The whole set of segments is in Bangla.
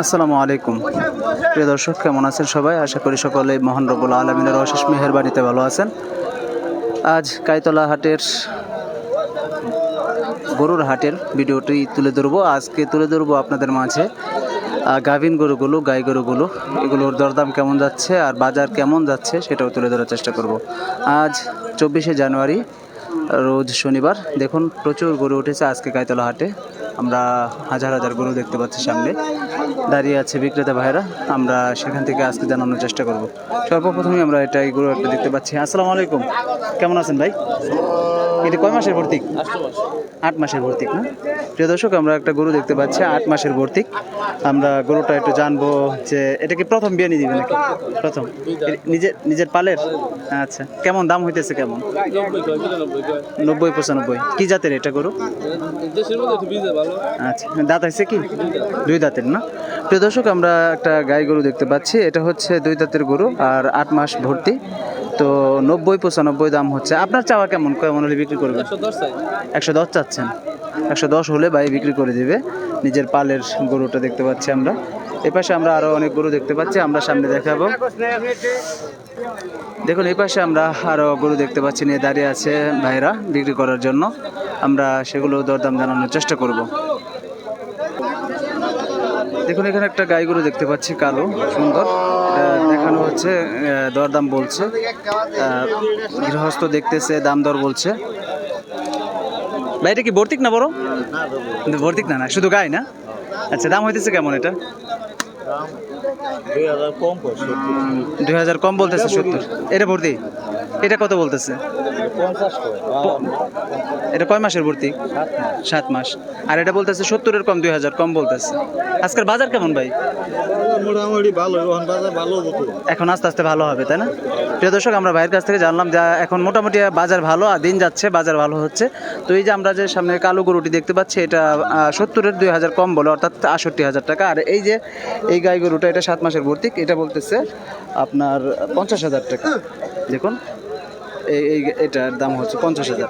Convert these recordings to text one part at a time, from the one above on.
আসসালামু আলাইকুম। প্রিয় দর্শক, কেমন আছেন সবাই? আশা করি সকলে মহান রব্বুল আলমিনের অশেষ মেহের বাড়িতে ভালো আছেন। আজ কাইতলা হাটের, গরুর হাটের ভিডিওটি তুলে ধরবো। আজকে তুলে ধরবো আপনাদের মাঝে গাভিন গরুগুলো গাই গরুগুলো এগুলোর দরদাম কেমন যাচ্ছে আর বাজার কেমন যাচ্ছে সেটাও তুলে ধরার চেষ্টা করব। আজ চব্বিশে জানুয়ারি রোজ শনিবার দেখুন প্রচুর গরু উঠেছে আজকে কাইতলা হাটে। আমরা হাজার হাজার গরু দেখতে পাচ্ছি সামনে। দাঁড়িয়ে আছে বিক্রেতা ভাইরা আমরা সেখান থেকে আজকে জানানোর চেষ্টা করব। সর্বপ্রথমে আমরা এটা এই গরু একটা দেখতে পাচ্ছি। আসসালামু আলাইকুম। কেমন আছেন ভাই? এটা কয় মাসের ভর্তিক আট মাসের ভর্তিক না? প্রিয় দর্শক, আমরা একটা গরু দেখতে পাচ্ছি, আট মাসের ভর্তিক আমরা গরুটা একটু জানব যে এটা কি প্রথম বিয়ে নিয়ে দিবে নাকি? প্রথম। নিজের নিজের পালের? আচ্ছা কেমন দাম হইতেছে কেমন? নব্বই, পঁচানব্বই। কি জাতের এটা গরু? আচ্ছা দাঁত আছে কি? দুই দাঁতের না? প্রিয় দর্শক, আমরা একটা গাই গরু দেখতে পাচ্ছি, এটা হচ্ছে দুই দাঁতের গরু আর আট মাস ভর্তি। তো নব্বই, পঁচানব্বই দাম হচ্ছে। আপনার চাওয়া কেমন? কেমন হলে বিক্রি করবেন? একশো দশ চাচ্ছেন। একশো দশ হলে ভাই বিক্রি করে দিবে। নিজের পালের গরুটা দেখতে পাচ্ছি আমরা। এই পাশে আমরা আরও অনেক গরু দেখতে পাচ্ছি, আমরা সামনে দেখাবো। দেখুন, এই পাশে আমরা আরও গরু দেখতে পাচ্ছি, নিয়ে দাঁড়িয়ে আছে ভাইরা বিক্রি করার জন্য। আমরা সেগুলো দরদাম জানানোর চেষ্টা করব। দেখুন, এখানে একটা গাই গরু দেখতে পাচ্ছি, কালো, সুন্দর। দেখানো হচ্ছে দরদাম বলছে। গৃহস্থ দেখতেছে, দাম দর বলছে। ভাই এটা কি ভর্তিক না বড়? ভর্তিক না না শুধু গাই না? আচ্ছা দাম হইতেছে কেমন এটা? দুই হাজার কম বলতেছে সত্তর। এটা ভর্তি? এটা কত বলতেছে? এটা কয় মাসের ভর্তি? সাত মাস। আর এটা বলতেছে সত্তরের কম দুই হাজার কম বলতেছে। আজকের বাজার কেমন ভাই? মোটামুটি ভালো বাজার ভালো এখন আস্তে আস্তে ভালো হবে তাই না? প্রিয় দর্শক আমরা ভাইয়ের কাছ থেকে জানলাম যে এখন মোটামুটি বাজার ভালো আর দিন যাচ্ছে বাজার ভালো হচ্ছে। তো এই যে আমরা যে সামনে কালো গরুটি দেখতে পাচ্ছি এটা সত্তরের দুই হাজার কম বলে অর্থাৎ আষট্টি হাজার টাকা। আর এই যে এই গাই গরুটা এটা সাত মাসের ভর্তিক এটা বলতেছে আপনার পঞ্চাশ হাজার টাকা। দেখুন এই এটার দাম হচ্ছে পঞ্চাশ হাজার।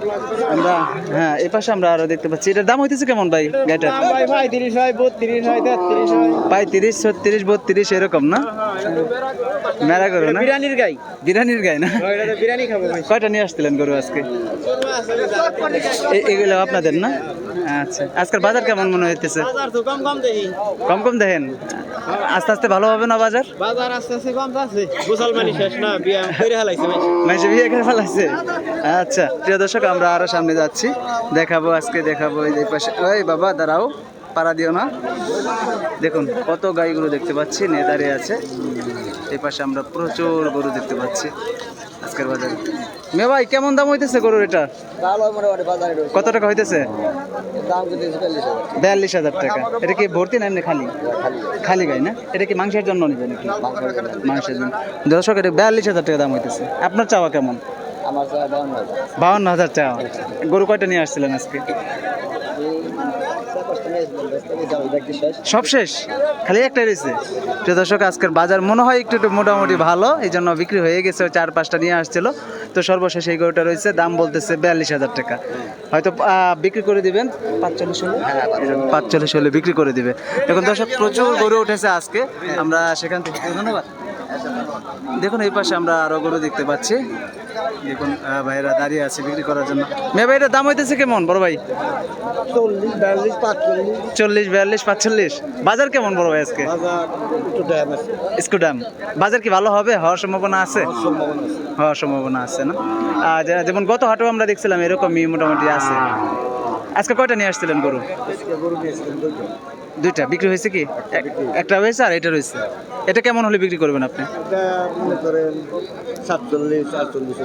আমরা হ্যাঁ এই পাশে আমরা আরও দেখতে পাচ্ছি। এটার দাম হইতেছে কেমন ভাই গাইটার ভাই ভাই তিরিশ হয় বত্রিশ হয় তেত্রিশ হয়। ছত্রিশ বত্রিশ এরকম না? মেলা গরু না? বিরিয়ানির গাই। বিরানির গাই না? কয়টা নিয়ে আসছিলেন গরু আজকে? এ- এগুলো আপনাদের না? আচ্ছা। আজকের বাজার কেমন মনে হইতেছে? বাজার তো কম কম দেখি। কম কম দেখেন? আস্তে আস্তে ভালো হবে না বাজার? বাজার আস্তে আস্তে কম আছে মুসলমানি শেষ না বিয়া করে ভাই। মাইসে বিয়ে করে ফেলাইছে? আচ্ছা প্রিয় দর্শক আমরা আরও সামনে যাচ্ছি। দেখাবো আজকে দেখাবো এই পাশে ওই বাবা দাঁড়াও পাড়া দিও না। দেখুন কত গাইগুলো দেখতে পাচ্ছি নিয়ে দাঁড়িয়ে আছে। এই পাশে আমরা প্রচুর গরু দেখতে পাচ্ছি। আজকের বাজারে। মে ভাই কেমন দাম হইতেছে গরুর এটা? ভালো মোটামুটি বাজারে কত টাকা হইতেছে? বিয়াল্লিশ হাজার টাকা। এটা কি ভর্তি না এমনি খালি? খালি। গাই না? এটা কি মাংসের জন্য নিবে নাকি? মাংসের জন্য। দর্শক এটা বিয়াল্লিশ হাজার টাকা দাম হইতেছে। আপনার চাওয়া কেমন? বাউন্ন হাজার চাওয়া। গরু কয়টা নিয়ে আসছিলেন আজকে? সব শেষ খালি একটাই রয়েছে। প্রিয় দর্শক আজকের বাজার মনে হয় একটু একটু মোটামুটি ভালো এই জন্য বিক্রি হয়ে গেছে চার পাঁচটা নিয়ে আসছিল। তো সর্বশেষ এই গরুটা রয়েছে দাম বলতেছে বিয়াল্লিশ হাজার টাকা। হয়তো আহ, বিক্রি করে দিবেন? পাঁচচল্লিশ হলে? পাঁচচল্লিশ হলে। বিক্রি করে দিবে। এখন দর্শক প্রচুর গরু উঠেছে আজকে। আমরা সেখান থেকে ধন্যবাদ। দেখুন এই পাশে আমরা আরও গরু দেখতে পাচ্ছি। দেখুন ভাইরা দাঁড়িয়ে আছে বিক্রি করার জন্য। মেয়ে ভাইটার দাম হইতেছে কেমন বড় ভাই? চল্লিশ বিয়াল্লিশ পাঁচচল্লিশ। চল্লিশ বিয়াল্লিশ পাঁচচল্লিশ। বাজার কেমন বড় ভাই আজকে? একটু স্কুডাম বাজার কি ভালো হবে? হওয়ার সম্ভাবনা আছে? হওয়ার সম্ভাবনা আছে। না? যেমন গত হাটেও আমরা দেখছিলাম এরকমই মোটামুটি আছে। আজকে কয়টা নিয়ে আসছিলেন গরু? দুইটা বিক্রি হয়েছে কি? এক- একটা হয়েছে আর এটা রয়েছে। এটা কেমন হলে বিক্রি করবেন আপনি?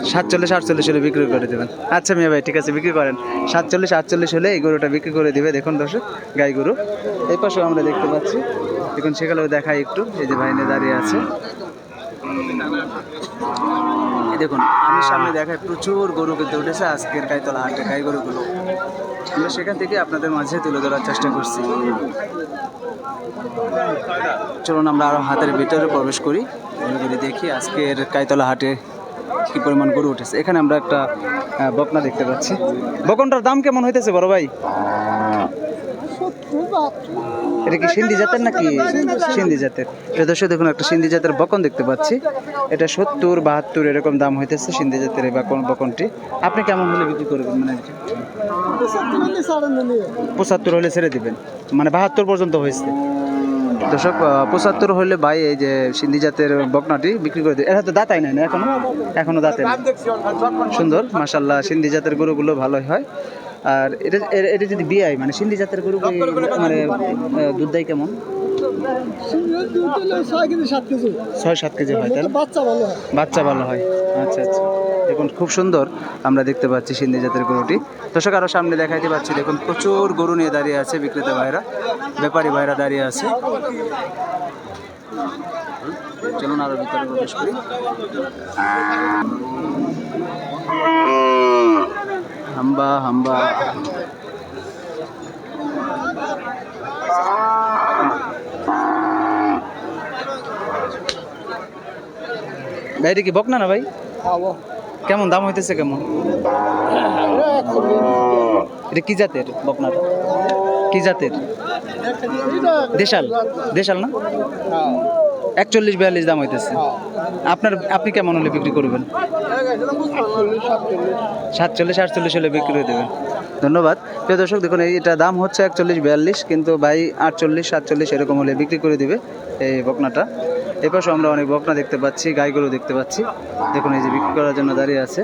সাতচল্লিশ আটচল্লিশ হলে বিক্রি করে দেবেন। আচ্ছা মিয়া ভাই ঠিক আছে বিক্রি করেন। সাতচল্লিশ আটচল্লিশ হলে এই গরুটা বিক্রি করে দিবে দেখুন দর্শক গাই গরু। এই পাশেও আমরা দেখতে পাচ্ছি। দেখুন সেখানেও দেখাই একটু। এই যে ভাইনে দাঁড়িয়ে আছে। এই দেখুন, আমি সামনে দেখায় প্রচুর গরু কিন্তু উঠেছে। আজকের গাইতলা হাটে গাই গরুগুলো? আমরা সেখান থেকে আপনাদের মাঝে তুলে ধরার চেষ্টা করছি। চলুন আমরা আরও হাতের ভিতরে প্রবেশ করি। ঘুরে দেখি, আজকের কাইতলা হাটে কি পরিমাণ গরু উঠেছে। এখানে আমরা একটা বকনা দেখতে পাচ্ছি। বকনটার দাম কেমন হইতেছে বড় ভাই? এটা কি সিন্ধি জাতের নাকি সিন্ধি জাতের? এটা দর্শক, দেখুন, একটা সিন্ধি জাতের বকন দেখতে পাচ্ছি। এটা সত্তর, বাহাত্তর এরকম দাম হইতেছে সিন্ধি জাতের বকনটি। আপনি কেমন হলে বিক্রি করবেন? মানে পঁচাত্তর হলে ছেড়ে দিবেন। মানে বাহাত্তর পর্যন্ত হয়েছে। দর্শক পঁচাত্তর হলে ভাই এই যে সিন্ধি জাতের বকনাটি বিক্রি করে দিই এটা তো দাঁতাই নাই না এখনও? এখনও দাঁতে সুন্দর মাসাল্লাহ সিন্ধি জাতের গরুগুলো ভালোই হয়। আর এটা এটা যদি হয় মানে সিন্ধি জাতের গরু মানে দুধ দেয় কেমন? ছয়, সাত কেজি হয় না? বাচ্চা ভালো হয়। বাচ্চা ভালো হয় আচ্ছা আচ্ছা। দেখুন, খুব সুন্দর আমরা দেখতে পাচ্ছি সিন্ধি জাতের গরুটি। দর্শক আরও সামনে দেখাইতে পাচ্ছি, দেখুন, প্রচুর গরু নিয়ে দাঁড়িয়ে আছে বিক্রেতা ভাইরা, ব্যাপারী ভাইরা দাঁড়িয়ে আছে। চলুন আরও ভিতরে প্রবেশ করি। হাম্বা হাম্বা। ভাই কি বকনা না না ভাই? কেমন দাম হইতেছে কেমন? এটা কি জাতের বকনাটা? কি জাতের? দেশাল। দেশাল না? একচল্লিশ বিয়াল্লিশ দাম হইতেছে। আপনার, আপনি কেমন হলে বিক্রি করবেন? সাতচল্লিশ আটচল্লিশ হলে বিক্রি করে দেবেন ধন্যবাদ। প্রিয় দর্শক দেখুন এই এটা দাম হচ্ছে একচল্লিশ বিয়াল্লিশ কিন্তু ভাই আটচল্লিশ সাতচল্লিশ এরকম হলে বিক্রি করে দিবে এই বকনাটা। এই পাশে আমরা অনেক বকনা দেখতে পাচ্ছি গাইগরু দেখতে পাচ্ছি। দেখুন এই যে বিক্রি করার জন্য দাঁড়িয়ে আছে।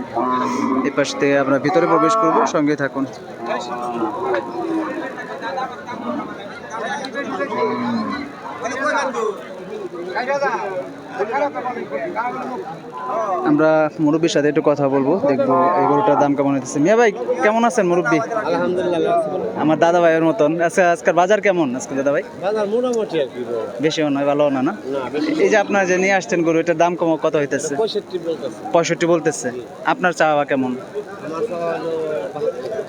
এই পাশ থেকে আমরা ভিতরে প্রবেশ করব সঙ্গে থাকুন। আমরা মুরব্বীর সাথে একটু কথা বলব দেখব এই গরুটার দাম কেমন হইতেছে। মিয়া ভাই কেমন আছেন মুরব্বী? আলহামদুলিল্লাহ আমার দাদা ভাইয়ের মতন। আচ্ছা আজকের বাজার কেমন আজকে দাদা ভাই? বাজার মোটামুটি আর কি। বেশিও নয় ভালো না না? এই যে আপনার যে নিয়ে আসছেন গরু এটার দাম কম কত হইতেছে? পঁয়ষট্টি বলতেছে। আপনার চাওয়া কেমন?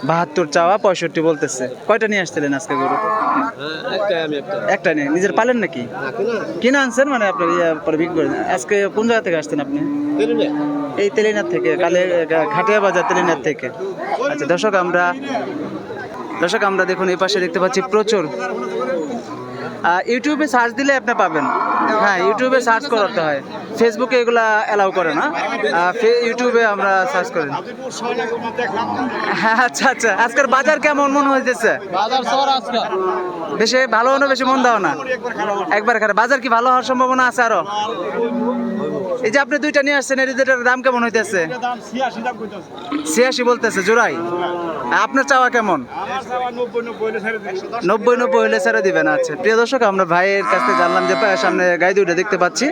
বাহাত্তর চাওয়া পঁয়ষট্টি বলতেছে। কয়টা নিয়ে আসছিলেন আজকে গরু? একটা নিয়ে নিজের পালেন নাকি? কিনা আনছেন মানে আপনার ইয়ে পরে বিক্রি করেন? আজকে কোন জায়গা থেকে আসছেন আপনি? এই তেলিনার থেকে, কালে ঘাটিয়া বাজার তেলিনার থেকে। আচ্ছা দর্শক, আমরা দর্শক, আমরা দেখুন এই পাশে দেখতে পাচ্ছি প্রচুর। ইউটিউবে সার্চ দিলে আপনি পাবেন। হ্যাঁ ইউটিউবে সার্চ করতে হয়। ফেসবুকে এগুলা অ্যালাউ করে না। ফে- ইউটিউবে আমরা সার্চ করি। হ্যাঁ আচ্ছা আচ্ছা। আজকের বাজার কেমন মনে হইতেছে? আজকে। বেশি ভালো না বেশি মন দাও না? একবার খারাপ। বাজার কি ভালো হওয়ার সম্ভাবনা আছে আরও? এই যে আপনি দুইটা নিয়ে আসছেন এই দুইটার দাম কেমন হইতেছে? ছিয়াশি বলতেছে জোড়াই। আপনার চাওয়া কেমন? নব্বই নব্বই হলে ছেড়ে দিবেন আচ্ছা। প্রিয় দর্শক আমরা ভাইয়ের কাছ থেকে জানলাম যে সামনে গাই দুইটা দেখতে পাচ্ছি।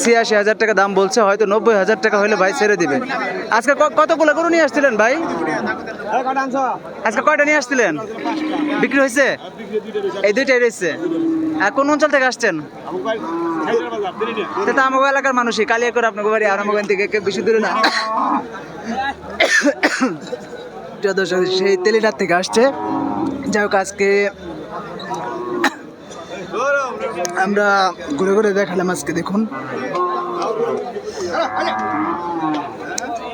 ছিয়াশি হাজার টাকা দাম বলছে হয়তো নব্বই হাজার টাকা হলে ভাই ছেড়ে দিবে। আজকে কতগুলো গরু নিয়ে আসছিলেন ভাই? আজকে কয়টা নিয়ে আসছিলেন? বিক্রি হয়েছে? এই দুইটাই রয়েছে। কোন অঞ্চল থেকে আসছেন? তো আমাকে এলাকার মানুষই কালিয়া করে আপনাকে বাড়ি আর আমাকে থেকে কেউ বেশি দূরে না। দর্শক, সেই তেলিটার থেকে আসছে। যাই হোক আজকে আমরা ঘুরে ঘুরে দেখালাম আজকে দেখুন।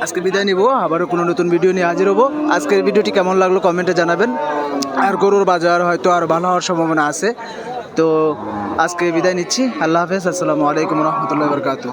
আজকে বিদায় নিব আবারও কোনো নতুন ভিডিও নিয়ে হাজির হব। আজকের ভিডিওটি কেমন লাগল কমেন্টে জানাবেন। আর গরুর বাজার হয়তো আর ভালো হওয়ার সম্ভাবনা আছে। তো আজকে বিদায় নিচ্ছি। আল্লাহ হাফেজ। আসসালামু আলাইকুম রহমতুল্লাহ বরকাত